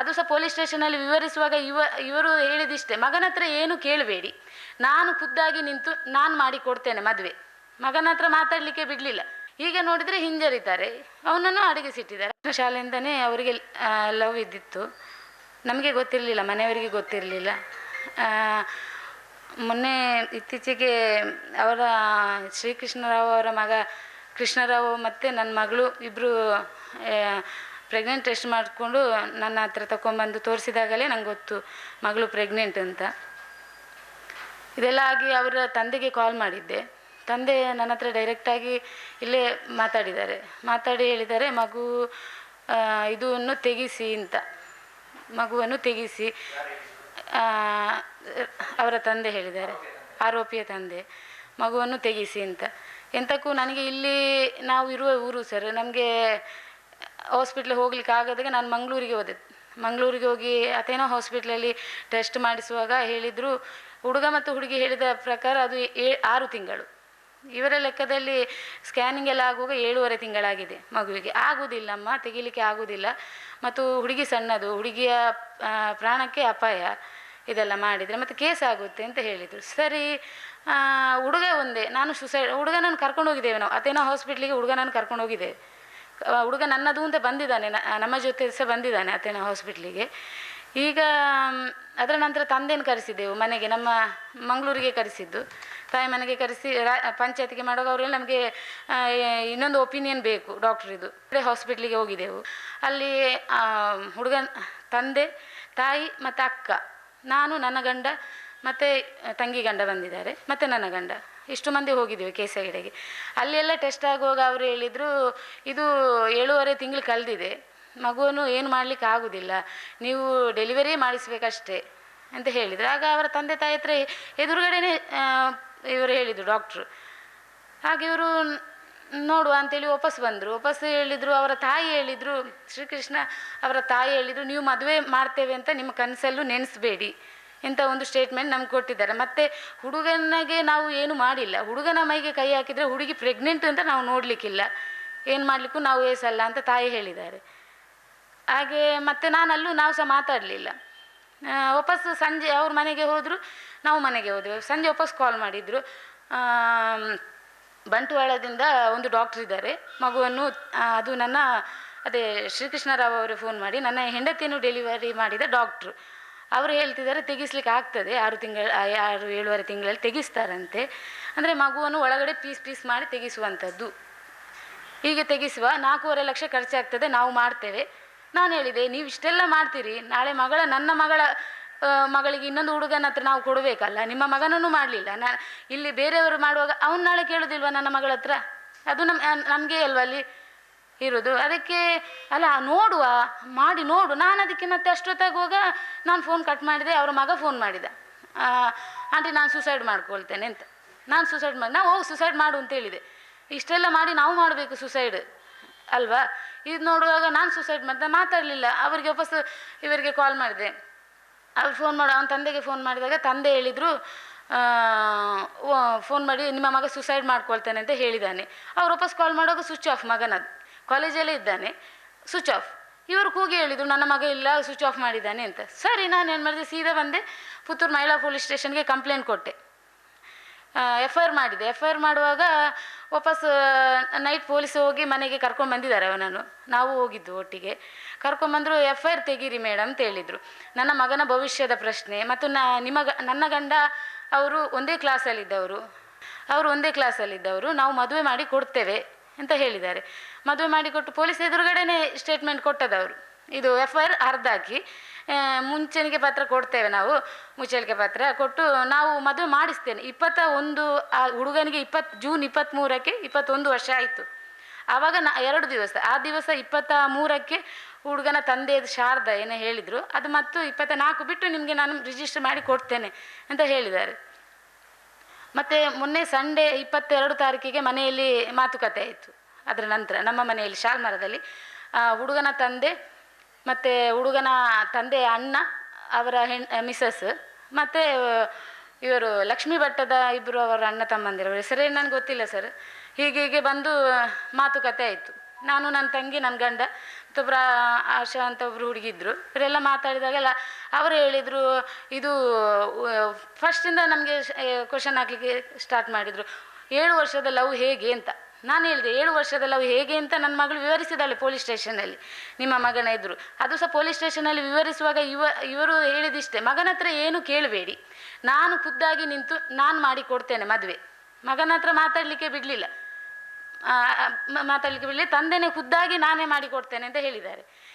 ಅದು ಸಹ ಪೊಲೀಸ್ ಸ್ಟೇಷನಲ್ಲಿ ವಿವರಿಸುವಾಗ ಇವ, ಇವರು ಹೇಳಿದಿಷ್ಟೇ, ಮಗನ ಹತ್ರ ಏನು ಕೇಳಬೇಡಿ. ನಾನು ಖುದ್ದಾಗಿ ನಿಂತು, ನಾನು ಮಾಡಿ ಕೊಡ್ತೇನೆ ಮದುವೆ. ಮಗನ ಹತ್ರ ಮಾತಾಡಲಿಕ್ಕೆ ಬಿಡಲಿಲ್ಲ. ಈಗ ನೋಡಿದರೆ ಹಿಂಜರಿತಾರೆ. ಅವನನ್ನು ಅಡುಗೆ ಸಿಟ್ಟಿದ್ದಾರೆ ಶಾಲೆಯಿಂದನೇ ಅವರಿಗೆ ಲವ್ ಇದ್ದಿತ್ತು. ನಮಗೆ ಗೊತ್ತಿರಲಿಲ್ಲ, ಮನೆಯವರಿಗೆ ಗೊತ್ತಿರಲಿಲ್ಲ. ಮೊನ್ನೆ ಇತ್ತೀಚೆಗೆ ಅವರ ಶ್ರೀಕೃಷ್ಣರಾವ್ ಅವರ ಮಗ ಕೃಷ್ಣರಾವ್ ಮತ್ತು ನನ್ನ ಮಗಳು ಇಬ್ಬರು ಪ್ರೆಗ್ನೆಂಟ್ ಟೆಸ್ಟ್ ಮಾಡಿಕೊಂಡು ನನ್ನ ಹತ್ರ ತಗೊಂಬಂದು ತೋರಿಸಿದಾಗಲೇ ನಂಗೆ ಗೊತ್ತು ಮಗಳು ಪ್ರೆಗ್ನೆಂಟ್ ಅಂತ. ಇದೆಲ್ಲ ಆಗಿ ಅವರ ತಂದೆಗೆ ಕಾಲ್ ಮಾಡಿದ್ದೆ. ತಂದೆ ನನ್ನ ಹತ್ರ ಡೈರೆಕ್ಟಾಗಿ ಇಲ್ಲೇ ಮಾತಾಡಿದ್ದಾರೆ. ಮಾತಾಡಿ ಹೇಳಿದ್ದಾರೆ, ಮಗು ಇದನ್ನು ತೆಗೆಸಿ ಅಂತ. ಮಗುವನ್ನು ತೆಗೆಸಿ ಅವರ ತಂದೆ ಹೇಳಿದ್ದಾರೆ. ಆರೋಪಿಯ ತಂದೆ, ಮಗುವನ್ನು ತೆಗೆಸಿ ಅಂತ. ಎಂತಕ್ಕೂ ನನಗೆ ಇಲ್ಲಿ ನಾವು ಇರುವ ಊರು ಸರ್ ನಮಗೆ ಹಾಸ್ಪಿಟ್ಲಿಗೆ ಹೋಗ್ಲಿಕ್ಕೆ ಆಗದಾಗ ನಾನು ಮಂಗಳೂರಿಗೆ ಹೋದೆ. ಮಂಗಳೂರಿಗೆ ಹೋಗಿ ಅಥೇನೋ ಹಾಸ್ಪಿಟ್ಲಲ್ಲಿ ಟೆಸ್ಟ್ ಮಾಡಿಸುವಾಗ ಹೇಳಿದರು, ಹುಡುಗ ಮತ್ತು ಹುಡುಗಿ ಹೇಳಿದ ಪ್ರಕಾರ ಅದು ಏ, ಆರು ತಿಂಗಳು. ಇವರ ಲೆಕ್ಕದಲ್ಲಿ ಸ್ಕ್ಯಾನಿಂಗ್ ಎಲ್ಲ ಆಗುವಾಗ ಏಳುವರೆ ತಿಂಗಳಾಗಿದೆ ಮಗುವಿಗೆ. ಆಗೋದಿಲ್ಲಮ್ಮ ತೆಗಿಲಿಕ್ಕೆ ಆಗುವುದಿಲ್ಲ. ಮತ್ತು ಹುಡುಗಿ ಸಣ್ಣದು, ಹುಡುಗಿಯ ಪ್ರಾಣಕ್ಕೆ ಅಪಾಯ ಇದೆಲ್ಲ ಮಾಡಿದರೆ ಮತ್ತು ಕೇಸ್ ಆಗುತ್ತೆ ಅಂತ ಹೇಳಿದರು. ಸರಿ ಹುಡುಗ ಒಂದೇ, ನಾನು ಸುಸೈಡ್ ಹುಡುಗನನ್ನು ಕರ್ಕೊಂಡು ಹೋಗಿದ್ದೇವೆ ನಾವು ಅತೇನೋ ಹಾಸ್ಪಿಟ್ಲಿಗೆ ಹುಡುಗನನ್ನು ಕರ್ಕೊಂಡು ಹೋಗಿದ್ದೇವೆ. ಹುಡುಗ ನನ್ನದು ಅಂತ ಬಂದಿದ್ದಾನೆ ನಮ್ಮ ಜೊತೆ ಸಹ ಬಂದಿದ್ದಾನೆ ಅತ್ತೆನ ಹಾಸ್ಪಿಟ್ಲಿಗೆ ಈಗ ಅದರ ನಂತರ ತಂದೆಯನ್ನು ಕರೆಸಿದ್ದೆವು, ಮನೆಗೆ, ನಮ್ಮ ಮಂಗಳೂರಿಗೆ ಕರೆಸಿದ್ದು. ತಾಯಿ ಮನೆಗೆ ಕರೆಸಿ, ರಾ, ಪಂಚಾಯತಿಗೆ ಮಾಡುವಾಗ ಅವರೆಲ್ಲ ನಮಗೆ ಇನ್ನೊಂದು ಒಪಿನಿಯನ್ ಬೇಕು ಡಾಕ್ಟ್ರಿದು ಹಾಸ್ಪಿಟ್ಲಿಗೆ ಹೋಗಿದ್ದೆವು. ಅಲ್ಲಿ ಹುಡುಗನ ತಂದೆ, ತಾಯಿ ಮತ್ತು ಅಕ್ಕ. ನಾನು, ನನ್ನ ಗಂಡ ಮತ್ತು ತಂಗಿ ಗಂಡ ಬಂದಿದ್ದಾರೆ, ಮತ್ತು ನನ್ನ ಗಂಡ. ಇಷ್ಟು ಮಂದಿ ಹೋಗಿದ್ದೀವಿ ಕೇಸಗಡೆಗೆ ಅಲ್ಲೆಲ್ಲ ಟೆಸ್ಟ್ ಆಗುವಾಗ ಅವರು ಹೇಳಿದರು, ಇದು ಏಳೂವರೆ ತಿಂಗಳು ಕಳೆದಿದೆ. ಮಗುವನ್ನು ಏನು ಮಾಡಲಿಕ್ಕೆ ಆಗುವುದಿಲ್ಲ ನೀವು ಡೆಲಿವರಿ ಮಾಡಿಸ್ಬೇಕಷ್ಟೇ. ಅಂತ ಹೇಳಿದರು. ಆಗ ಅವರ ತಂದೆ ತಾಯಿ ಹತ್ರ ಎದುರುಗಡೆನೇ ಇವರು ಹೇಳಿದರು, ಡಾಕ್ಟ್ರು. ಹಾಗೆ ಇವರು ನೋಡುವ ಅಂತೇಳಿ ವಾಪಸ್ ಬಂದರು. ವಾಪಸ್ ಹೇಳಿದರು, ಅವರ ತಾಯಿ ಹೇಳಿದರು, ಶ್ರೀಕೃಷ್ಣ ಅವರ ತಾಯಿ ಹೇಳಿದರು, ನೀವು ಮದುವೆ ಮಾಡ್ತೇವೆ ಅಂತ ನಿಮ್ಮ ಕನಸಲ್ಲೂ ನೆನೆಸ್ಬೇಡಿ. ಇಂಥ ಒಂದು ಸ್ಟೇಟ್ಮೆಂಟ್ ನಮ್ಗೆ ಕೊಟ್ಟಿದ್ದಾರೆ. ಮತ್ತು ಹುಡುಗನಿಗೆ ನಾವು ಏನು ಮಾಡಿಲ್ಲ. ಹುಡುಗನ ಮೈಗೆ ಕೈ ಹಾಕಿದರೆ ಹುಡುಗಿ ಪ್ರೆಗ್ನೆಂಟ್ ಅಂತ ನಾವು ನೋಡಲಿಕ್ಕಿಲ್ಲ. ಏನು ಮಾಡಲಿಕ್ಕೂ ನಾವು ಏಸಲ್ಲ ಅಂತ ತಾಯಿ ಹೇಳಿದ್ದಾರೆ. ಹಾಗೆ ಮತ್ತೆ ನಾನಲ್ಲೂ ನಾವು ಸಹ ಮಾತಾಡಲಿಲ್ಲ. ವಾಪಸ್ ಸಂಜೆ ಅವ್ರ ಮನೆಗೆ ಹೋದರು, ನಾವು ಮನೆಗೆ ಹೋದೆವು. ಸಂಜೆ ವಾಪಸ್ ಕಾಲ್ ಮಾಡಿದರು. ಬಂಟ್ವಾಳದಿಂದ ಒಂದು ಡಾಕ್ಟ್ರ್ ಇದ್ದಾರೆ. ಮಗುವನ್ನು ಅದು ನನ್ನ, ಅದೇ ಶ್ರೀಕೃಷ್ಣರಾವ್ ಅವರು ಫೋನ್ ಮಾಡಿ, ನನ್ನ ಹೆಂಡತಿಯನ್ನು ಡೆಲಿವರಿ ಮಾಡಿದ ಡಾಕ್ಟ್ರು ಅವರು ಹೇಳ್ತಿದ್ದಾರೆ, ತೆಗಿಸ್ಲಿಕ್ಕೆ ಆಗ್ತದೆ. ಆರು ತಿಂಗಳ ಆರು, ಏಳುವರೆ ತಿಂಗಳಲ್ಲಿ ತೆಗಿಸ್ತಾರಂತೆ. ಅಂದರೆ ಮಗುವನ್ನು ಒಳಗಡೆ ಪೀಸ್ ಪೀಸ್ ಮಾಡಿ ತೆಗಿಸುವಂಥದ್ದು. ಹೀಗೆ ತೆಗಿಸುವ ನಾಲ್ಕೂವರೆ ಲಕ್ಷ ಖರ್ಚಾಗ್ತದೆ, ನಾವು ಮಾಡ್ತೇವೆ. ನಾನು ಹೇಳಿದೆ, ನೀವು ಇಷ್ಟೆಲ್ಲ ಮಾಡ್ತೀರಿ, ನಾಳೆ ಮಗಳ, ನನ್ನ ಮಗಳ ಮಗಳಿಗೆ ಇನ್ನೊಂದು ಹುಡುಗನ ಹತ್ರ ನಾವು ಕೊಡಬೇಕಲ್ಲ, ನಿಮ್ಮ ಮಗನನ್ನು ಮಾಡಲಿಲ್ಲ. ನಾ, ಇಲ್ಲಿ ಬೇರೆಯವರು ಮಾಡುವಾಗ ಅವನು ನಾಳೆ ಕೇಳೋದಿಲ್ವ ನನ್ನ ಮಗಳ ಹತ್ರ? ಅದು ನಮ್ಮ ನಮಗೆ ಅಲ್ವಾ ಅಲ್ಲಿ? ಇರೋದು. ಅದಕ್ಕೆ, ಅಲ್ಲ, ನೋಡುವ, ಮಾಡಿ ನೋಡು. ನಾನು ಅದಕ್ಕೆ ಮತ್ತೆ ಅಷ್ಟೊತ್ತಾಗುವಾಗ ನಾನು ಫೋನ್ ಕಟ್ ಮಾಡಿದೆ, ಅವರ ಮಗ ಫೋನ್ ಮಾಡಿದ. ಆಂಟಿ, ನಾನು ಸುಸೈಡ್ ಮಾಡ್ಕೊಳ್ತೇನೆ ಅಂತ. ನಾನು ಸುಸೈಡ್ ಮಾಡಿ, ನಾವು ಹೋಗಿ ಸುಸೈಡ್ ಮಾಡು ಅಂತ ಹೇಳಿದೆ. ಇಷ್ಟೆಲ್ಲ ಮಾಡಿ ನಾವು ಮಾಡಬೇಕು ಸುಸೈಡ್ ಅಲ್ವಾ? ಇದು ನೋಡುವಾಗ ನಾನು ಸುಸೈಡ್ ಮಾಡ್ದೆ ಮಾತಾಡಲಿಲ್ಲ. ಅವರಿಗೆ ವಾಪಸ್ ಇವರಿಗೆ ಕಾಲ್ ಮಾಡಿದೆ. ಅವ್ರು ಫೋನ್ ಮಾಡೋ, ಅವನ ತಂದೆಗೆ ಫೋನ್ ಮಾಡಿದಾಗ ತಂದೆ ಹೇಳಿದರು ಫೋನ್ ಮಾಡಿ ನಿಮ್ಮ ಮಗ ಸುಸೈಡ್ ಮಾಡ್ಕೊಳ್ತೇನೆ ಅಂತ ಹೇಳಿದ್ದಾನೆ ಅವ್ರು ವಾಪಸ್ ಕಾಲ್ ಮಾಡುವಾಗ ಸ್ವಿಚ್ ಆಫ್ ಮಗನದ್ದು ಕಾಲೇಜಲ್ಲೇ ಇದ್ದಾನೆ. ಸ್ವಿಚ್ ಆಫ್ ಇವರು ಕೂಗಿ ಹೇಳಿದರು, ನನ್ನ ಮಗ ಇಲ್ಲ ಸ್ವಿಚ್ ಆಫ್ ಮಾಡಿದ್ದಾನೆ ಅಂತ. ಸರಿ, ನಾನು ಏನು ಮಾಡಿದೆ? ಸೀದಾ ಬಂದೆ. ಪುತ್ತೂರು ಮಹಿಳಾ ಪೊಲೀಸ್ ಸ್ಟೇಷನ್ಗೆ ಕಂಪ್ಲೇಂಟ್ ಕೊಟ್ಟೆ. ಎಫ್ ಐ ಆರ್ ಮಾಡಿದೆ. ಎಫ್ ಐ ಆರ್ ಮಾಡುವಾಗ ವಾಪಸ್ ನೈಟ್ ಪೊಲೀಸ್ ಹೋಗಿ ಮನೆಗೆ ಕರ್ಕೊಂಡು ಬಂದಿದ್ದಾರೆ ಅವನನ್ನು. ನಾವು ಹೋಗಿದ್ದು ಒಟ್ಟಿಗೆ. ಕರ್ಕೊಂಬಂದರು ಎಫ್ ಐ ಆರ್ ತೆಗೀರಿ ಮೇಡಮ್ ಅಂತ ಹೇಳಿದರು. ನನ್ನ ಮಗನ ಭವಿಷ್ಯದ ಪ್ರಶ್ನೆ ಮತ್ತು ನ ನಿಮ್ಮ ನನ್ನ ಗಂಡ ಅವರು ಒಂದೇ ಕ್ಲಾಸಲ್ಲಿದ್ದವರು ಅವರು ಒಂದೇ ಕ್ಲಾಸಲ್ಲಿದ್ದವರು ನಾವು ಮದುವೆ ಮಾಡಿ ಕೊಡ್ತೇವೆ. ಅಂತ ಹೇಳಿದ್ದಾರೆ. ಮದುವೆ ಮಾಡಿಕೊಟ್ಟು ಪೊಲೀಸ್ ಎದುರುಗಡೆನೇ ಸ್ಟೇಟ್ಮೆಂಟ್ ಕೊಟ್ಟದವರು. ಇದು ಎಫ್ ಐ ಆರ್ ಅರ್ಧ ಮುಂಚೆನಿಗೆ ಪತ್ರ ಕೊಡ್ತೇವೆ ನಾವು, ಮುಚ್ಚಳಿಕೆ ಪತ್ರ ಕೊಟ್ಟು ನಾವು ಮದುವೆ ಮಾಡಿಸ್ತೇನೆ. ಇಪ್ಪತ್ತ ಒಂದು, ಆ, ಹುಡುಗನಿಗೆ ಇಪ್ಪತ್ತು ಜೂನ್ ಇಪ್ಪತ್ತ್ಮೂರಕ್ಕೆ ಇಪ್ಪತ್ತೊಂದು ವರ್ಷ ಆಯಿತು. ಆವಾಗ ನಾ, ಎರಡು ದಿವಸ. ಆ ದಿವಸ ಇಪ್ಪತ್ತ ಮೂರಕ್ಕೆ ಹುಡುಗನ ತಂದೆಯದು ಶಾರದಾ ಏನೋ ಹೇಳಿದರು, ಅದು ಮತ್ತು ಇಪ್ಪತ್ತ ನಾಲ್ಕು ಬಿಟ್ಟು ನಿಮಗೆ ನಾನು ರಿಜಿಸ್ಟರ್ ಮಾಡಿ ಕೊಡ್ತೇನೆ ಅಂತ ಹೇಳಿದ್ದಾರೆ. ಮತ್ತು ಮೊನ್ನೆ ಸಂಡೇ ಇಪ್ಪತ್ತೆರಡು ತಾರೀಕಿಗೆ ಮನೆಯಲ್ಲಿ ಮಾತುಕತೆ ಆಯಿತು ಅದರ ನಂತರ ನಮ್ಮ ಮನೆಯಲ್ಲಿ ಶಾಲ್ಮರದಲ್ಲಿ ಹುಡುಗನ ತಂದೆ ಮತ್ತು ಹುಡುಗನ ತಂದೆಯ ಅಣ್ಣ, ಅವರ ಹೆಣ್ ಮಿಸಸ್ ಮತ್ತು ಇವರು ಲಕ್ಷ್ಮೀ ಭಟ್ಟದ ಇಬ್ಬರು ಅವರ ಅಣ್ಣ ತಮ್ಮಂದಿರವರು. ಹೆಸರೇನು ನನಗೆ ಗೊತ್ತಿಲ್ಲ ಸರ್. ಹೀಗೆ ಹೀಗೆ ಬಂದು ಮಾತುಕತೆ ಆಯಿತು. ನಾನು ನನ್ನ ತಂಗಿ ನನ್ನ ಗಂಡ ಮತ್ತೊಬ್ಬರ ಆಶಾ ಅಂತ ಒಬ್ಬರು ಹುಡುಗಿದ್ರು. ಇವರೆಲ್ಲ ಮಾತಾಡಿದಾಗೆಲ್ಲ ಅವರು ಹೇಳಿದರು, ಇದು ಫಸ್ಟಿಂದ ನಮಗೆ ಕ್ವಶನ್ ಹಾಕ್ಲಿಕ್ಕೆ ಸ್ಟಾರ್ಟ್ ಮಾಡಿದರು. ಏಳು ವರ್ಷದ ಲವ್ ಹೇಗೆ ಅಂತ. ನಾನು ಹೇಳಿದೆ, ಏಳು ವರ್ಷದ ಲವ್ ಹೇಗೆ ಅಂತ ನನ್ನ ಮಗಳು ವಿವರಿಸಿದಾಳೆ ಪೊಲೀಸ್ ಸ್ಟೇಷನಲ್ಲಿ ನಿಮ್ಮ ಮಗನ ಎದುರು. ಅದು ಸಹ ಪೊಲೀಸ್ ಸ್ಟೇಷನಲ್ಲಿ ವಿವರಿಸುವಾಗ ಇವ, ಇವರು ಹೇಳಿದಿಷ್ಟೇ, ಮಗನ ಹತ್ರ ಏನು ಕೇಳಬೇಡಿ. ನಾನು ಖುದ್ದಾಗಿ ನಿಂತು ನಾನು ಮಾಡಿ ಕೊಡ್ತೇನೆ ಮದುವೆ. ಮಗನ ಹತ್ರ ಮಾತಾಡಲಿಕ್ಕೆ ಬಿಡಲಿಲ್ಲ. ಮಾತಾಡಲಿಕ್ಕೆ ಬಿಡಲಿ ತಂದೆನೇ ಖುದ್ದಾಗಿ ನಾನೇ ಮಾಡಿ ಕೊಡ್ತೇನೆ ಅಂತ ಹೇಳಿದ್ದಾರೆ.